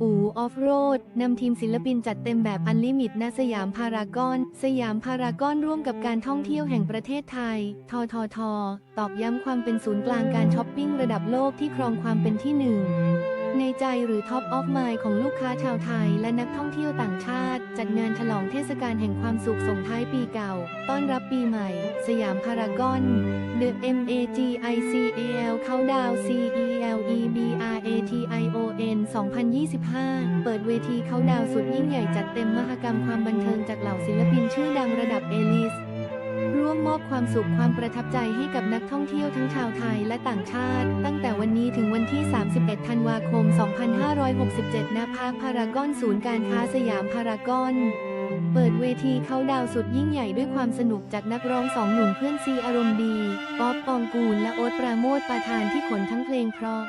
อูออฟโรดนำทีมศิลปินจัดเต็มแบบอันลิมิตณสยามพารากอน สยามพารากอนร่วมกับการท่องเที่ยวแห่งประเทศไทย ททท ตอกย้ำความเป็นศูนย์กลางการช้อปปิ้งระดับโลกที่ครองความเป็นที่หนึ่ง ในใจหรือ Top of Mind ของลูกค้าชาวไทย และนักท่องเที่ยวต่างชาติ จัดงานฉลองเทศกาลแห่งความสุขส่งท้ายปีเก่า ต้อนรับปีใหม่ สยามพารากอน The M A G I C A L Countdown C E L E B R A T I O N 2025 เปิดเวทีเขาดาวสุดยิ่งใหญ่จัดเต็มมหกรรมความบันเทิงจากเหล่าศิลปินชื่อดังระดับเอลิส ร่วมมอบความสุขความประทับใจให้กับนักท่องเที่ยวทั้งชาวไทยและต่างชาติ ตั้งแต่วันนี้ถึงวันที่ 31 ธันวาคม 2567 ณ พาร์คพารากอนศูนย์การค้าสยามพารากอนเปิดเวทีเขาดาวสุดยิ่งใหญ่ด้วยความสนุกจากนักร้องสองหนุ่มเพื่อนซีอารมณ์ดี ป๊อปปองกูลและโอ๊ตปราโมทประธานที่ขนทั้งเพลงเพราะ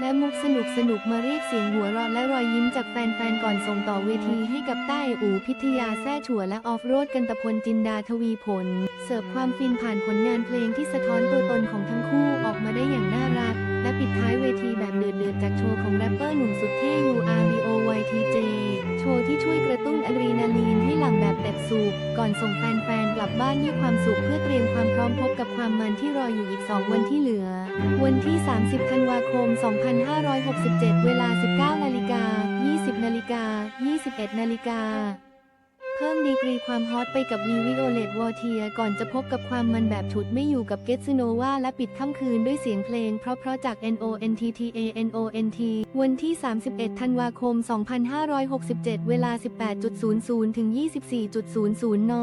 และมุกสนุกสนุกมาเรียกเสียงหัวเราะและรอยยิ้มจากแฟนๆ ก่อนส่งต่อเวทีให้กับต้อูพิทยาแซ่ฉัวและออฟโรดกันตะพลจินดาทวีผล เสิร์ฟความฟินผ่านผลงานเพลงที่สะท้อนตัวตนของทั้งคู่ออกมาได้อย่างน่ารัก และปิดท้ายเวทีแบบเดือดๆจากโชว์ของแรปเปอร์หนุ่มสุดเท่ URBOYTJ โชว์ที่ช่วยกระ ตุ้นอะดรีนาลีนให้หลั่งแบบเต็มสูบก่อนส่งแฟนๆ กลับบ้านด้วยความสุขเพื่อเตรียมความพร้อมพบกับความมันที่รออยู่อีก 2 วันที่เหลือ วันที่ 30 ธันวาคม 2567 เวลา 19นาฬิกา20นาฬิกา21นาฬิกา เพิ่มดีกรีความฮอตไปกับวีวิโอเลตวอเทียก่อนจะพบกับความมันแบบฉุดไม่อยู่กับเกตซูโนวาและปิดค่ำคืนด้วยเสียงเพลงเพราะๆจาก NONTTA NONT วันที่ 31 ธันวาคม 2567 เวลา 18.00 ถึง 24.00 น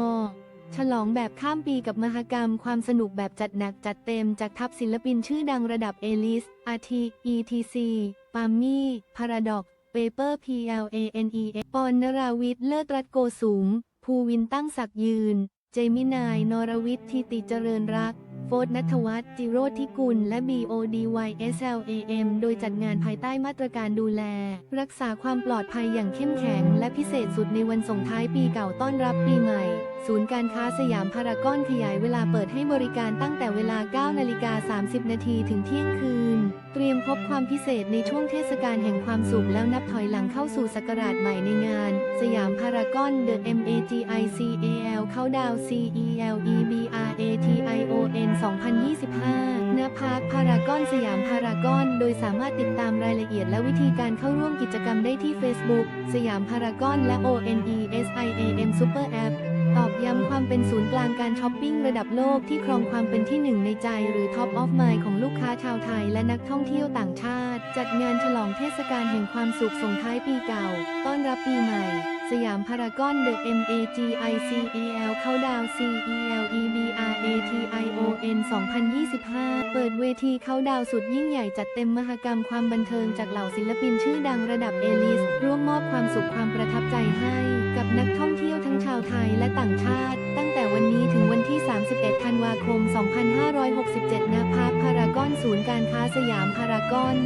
ฉลองแบบข้ามปีกับมหกรรมความสนุกแบบจัดหนักจัดเต็มจากทัพศิลปินชื่อดังระดับเอลิส อาทิ ETC ปามี่ พาราดอก เปเปอร์ PLANE ปอนนราวิทย์เลิศรัตโกสูง ภูวินตั้งศักยืน เจมินาย นรวิทย์ทิติเจริญรัก โฟร์นัทวัฒน์จิโรธทิกุล และ BODYSLAM โดยจัดงานภายใต้มาตรการดูแล รักษาความปลอดภัยอย่างเข้มแข็ง และพิเศษสุดในวันส่งท้ายปีเก่าต้อนรับปีใหม่ ศูนย์การค้าสยามพารากอนขยายเวลาเปิดให้บริการตั้งแต่เวลา 9 นาฬิกา 30 นาทีถึงเที่ยงคืน เตรียมพบความพิเศษในช่วงเทศกาลแห่งความสุขแล้วนับถอยหลังเข้าสู่ศักราชใหม่ในงาน สยามพารากอน The MAGICAL เข้าดาว N 2025 ณ พาร์คพารากอนสยามพารากอน โดยสามารถติดตามรายละเอียดและวิธีการเข้าร่วมกิจกรรมได้ที่ Facebook สยามพารากอนและ ONESIAM Super App ตอกย้ำความเป็นศูนย์กลางการช้อปปิ้งระดับโลกที่ครองความเป็นที่หนึ่งในใจหรือ Top of Mind ของลูกค้าชาวไทยและนักท่องเที่ยวต่างชาติ จัดงานฉลองเทศกาลแห่งความสุขส่งท้ายปีเก่า ต้อนรับปีใหม่ สยามพารากอน The MAGICAL เข้าดาว CELEBRATION 2025 เปิดเวทีเข้าดาวสุดยิ่งใหญ่จัดเต็มมหกรรมความบันเทิงจากเหล่าศิลปินชื่อดังระดับเอลิส ร่วมมอบความสุขความประทับใจให้ กับนักท่องเที่ยวทั้งชาวไทยและต่างชาติ ตั้งแต่วันนี้ถึงวันที่ 31 ธันวาคม 2567ณพาร์คพารากอนศูนย์การค้าสยามพารากอน